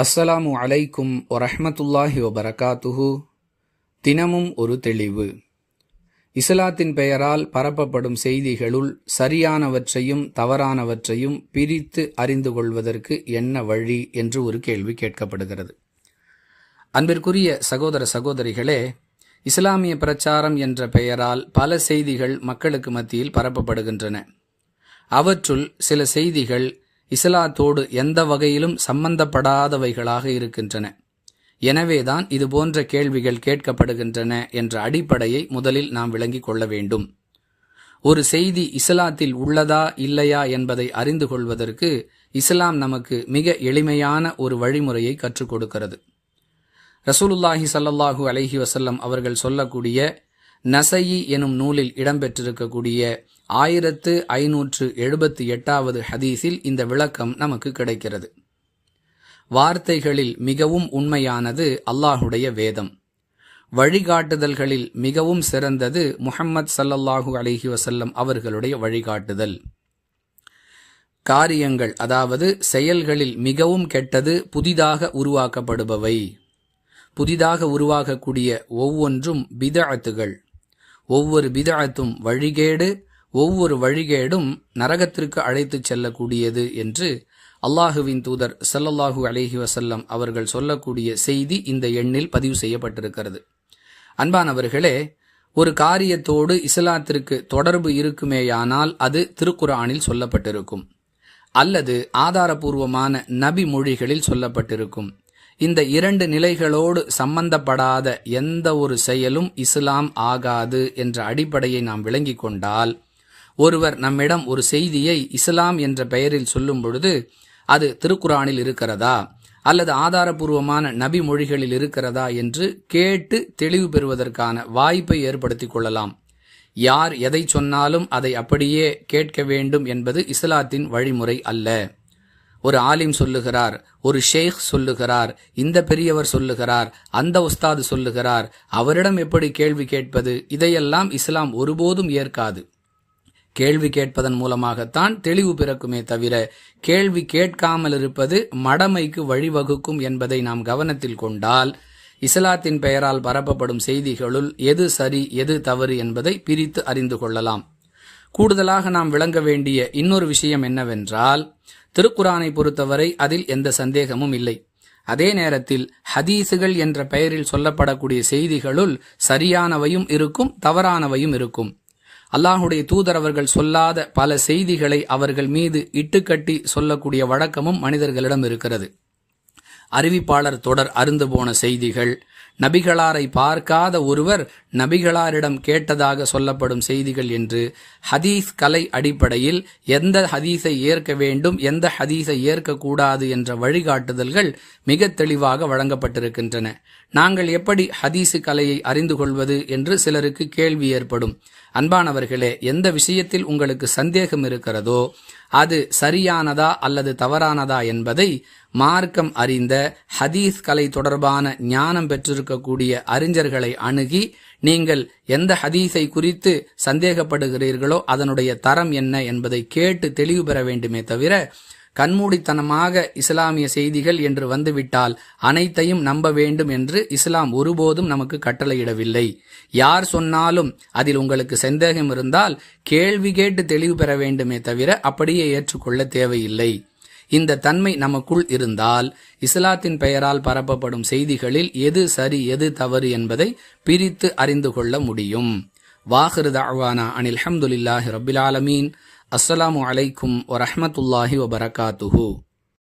அஸ்ஸலாமு அலைக்கும் வரஹ்மத்துல்லாஹி வபரகாத்துஹு. தினமும் ஒரு தெளிவு. இஸ்லாத்தின் பெயரால் பரப்பப்படும் செய்திகளுள் சரியானவற்றையும் தவறானவற்றையும் பிரித்து அறிந்து கொள்வதற்கு என்ன வழி என்று ஒரு கேள்வி கேட்கப்படுகிறது. அன்பிற்குரிய சகோதர சகோதரிகளே இஸ்லாமிய பிரச்சாரம் என்ற பெயரால் பல செய்திகள் மக்களுக்கு மத்தியில் பரப்பப்படுகின்றன. அவற்றுள் சில செய்திகள் இஸ்லாத்தோடு எந்த வகையிலும் சம்பந்தப்படாதவைகளாக இருக்கின்றன. எனவேதான் இது போன்ற கேள்விகள் கேட்கப்படுகின்றன என்ற அடிப்படையை முதலில் நாம் விளங்கிக் கொள்ள வேண்டும். ஒரு செய்தி இஸ்லாத்தில் உள்ளதா இல்லையா என்பதை அறிந்து கொள்வதற்கு இஸ்லாம் நமக்கு மிக எளிமையான ஒரு வழிமுறையை கற்றுக் கொடுக்கிறது. ரசூலுல்லாஹி சல்லாஹூ அலஹி வசல்லம் அவர்கள் சொல்லக்கூடிய நசையி எனும் நூலில் இடம்பெற்றிருக்கக்கூடிய ஆயிரத்து ஐநூற்று எழுபத்தி எட்டாவது ஹதீஸில் இந்த விளக்கம் நமக்கு கிடைக்கிறது. வார்த்தைகளில் மிகவும் உண்மையானது அல்லாஹுடைய வேதம். வழிகாட்டுதல்களில் மிகவும் சிறந்தது முஹம்மது சல்லல்லாஹூ அலஹி வசல்லம் அவர்களுடைய வழிகாட்டுதல். காரியங்கள் அதாவது செயல்களில் மிகவும் கெட்டது புதிதாக உருவாக்கப்படுபவை. புதிதாக உருவாகக்கூடிய ஒவ்வொன்றும் பிதஅத்துகள். ஒவ்வொரு பிதஅத்தும் வழிகேடு ஒவ்வொரு வழிகேடும் நரகத்திற்கு அழைத்துச் செல்லக்கூடியது என்று அல்லாஹுவின் தூதர் சல்லல்லாஹூ அலேஹி வசல்லம் அவர்கள் சொல்லக்கூடிய செய்தி இந்த எண்ணில் பதிவு செய்யப்பட்டிருக்கிறது. அன்பானவர்களே ஒரு காரியத்தோடு இஸ்லாத்திற்கு தொடர்பு இருக்குமேயானால் அது திருக்குரானில் சொல்லப்பட்டிருக்கும். அல்லது ஆதாரபூர்வமான நபி மொழிகளில் சொல்லப்பட்டிருக்கும். இந்த இரண்டு நிலைகளோடு சம்பந்தப்படாத எந்த ஒரு செயலும் இஸ்லாம் ஆகாது என்ற அடிப்படையை நாம் விளங்கிக் கொண்டால் ஒருவர் நம்மிடம் ஒரு செய்தியை இஸ்லாம் என்ற பெயரில் சொல்லும் பொழுது அது திருக்குறானில் இருக்கிறதா? அல்லது ஆதாரபூர்வமான நபி மொழிகளில் இருக்கிறதா? என்று கேட்டு தெளிவு பெறுவதற்கான வாய்ப்பை ஏற்படுத்தி கொள்ளலாம். யார் எதை சொன்னாலும் அதை அப்படியே கேட்க வேண்டும் என்பது இஸ்லாத்தின் வழிமுறை அல்ல. ஒரு ஆலிம் சொல்லுகிறார் ஒரு ஷேக் சொல்லுகிறார் இந்த பெரியவர் சொல்லுகிறார் அந்த உஸ்தாது சொல்லுகிறார் அவரிடம் எப்படி கேள்வி கேட்பது? இதையெல்லாம் இஸ்லாம் ஒருபோதும் ஏற்காது. கேள்வி கேட்பதன் மூலமாகத்தான் தெளிவு பிறக்குமே தவிர கேள்வி கேட்காமல் இருப்பது மடமைக்கு வழிவகுக்கும் என்பதை நாம் கவனத்தில் கொண்டால் இஸ்லாத்தின் பெயரால் பரப்பப்படும் செய்திகளுள் எது சரி எது தவறு என்பதை பிரித்து அறிந்து கொள்ளலாம். கூடுதலாக நாம் விளங்க வேண்டிய இன்னொரு விஷயம் என்னவென்றால் திருக்குரானை பொறுத்தவரை அதில் எந்த சந்தேகமும் இல்லை. அதே நேரத்தில் ஹதீஸுகள் என்ற பெயரில் சொல்லப்படக்கூடிய செய்திகளுள் சரியானவையும் இருக்கும் தவறானவையும் இருக்கும். அல்லாஹுடைய தூதர் அவர்கள் சொல்லாத பல செய்திகளை அவர்கள் மீது இட்டுக்கட்டி சொல்லக்கூடிய வழக்கமும் மனிதர்களிடம் இருக்கிறது. அறிவிப்பாளர் தொடர் அருந்து போன செய்திகள் நபிகளாரை பார்க்காத ஒருவர் நபிகளாரிடம் கேட்டதாக சொல்லப்படும் செய்திகள் என்று ஹதீஸ் கலை அடிப்படையில் எந்த ஹதீஸை ஏற்க வேண்டும் எந்த ஹதீஸை ஏற்கக்கூடாது என்ற வழிகாட்டுதல்கள் மிக தெளிவாக வழங்கப்பட்டிருக்கின்றன. நாங்கள் எப்படி ஹதீசு கலையை அறிந்து கொள்வது என்று சிலருக்கு கேள்வி ஏற்படும். அன்பானவர்களே எந்த விஷயத்தில் உங்களுக்கு சந்தேகம் இருக்கிறதோ அது சரியானதா அல்லது தவறானதா என்பதை மார்க்கம் அறிந்த ஹதீஸ் கலை தொடர்பான ஞானம் பெற்றிருக்கக்கூடிய அறிஞர்களை அணுகி நீங்கள் எந்த ஹதீஸை குறித்து சந்தேகப்படுகிறீர்களோ அதனுடைய தரம் என்ன என்பதை கேட்டு தெளிவு பெற வேண்டுமே தவிர கண்மூடித்தனமாக இஸ்லாமிய செய்திகள் என்று வந்துவிட்டால் அனைத்தையும் நம்ப வேண்டும் என்று இஸ்லாம் ஒருபோதும் நமக்கு கட்டளையிடவில்லை. யார் சொன்னாலும் அதில் உங்களுக்கு சந்தேகம் இருந்தால் கேள்வி கேட்டு தெளிவு பெற வேண்டுமே தவிர அப்படியே ஏற்றுக்கொள்ள தேவையில்லை. இந்த தன்மை நமக்குள் இருந்தால் இஸ்லாத்தின் பெயரால் பரப்பப்படும் செய்திகளில் எது சரி எது தவறு என்பதை பிரித்து அறிந்து கொள்ள முடியும். வாஹிரு தாவானா அனில் அஹமதுல்லாஹி ரபில் ஆலமீன். அஸ்ஸலாமு அலைக்கும் வரஹமத்துல்லாஹி வபரகாத்துஹூ.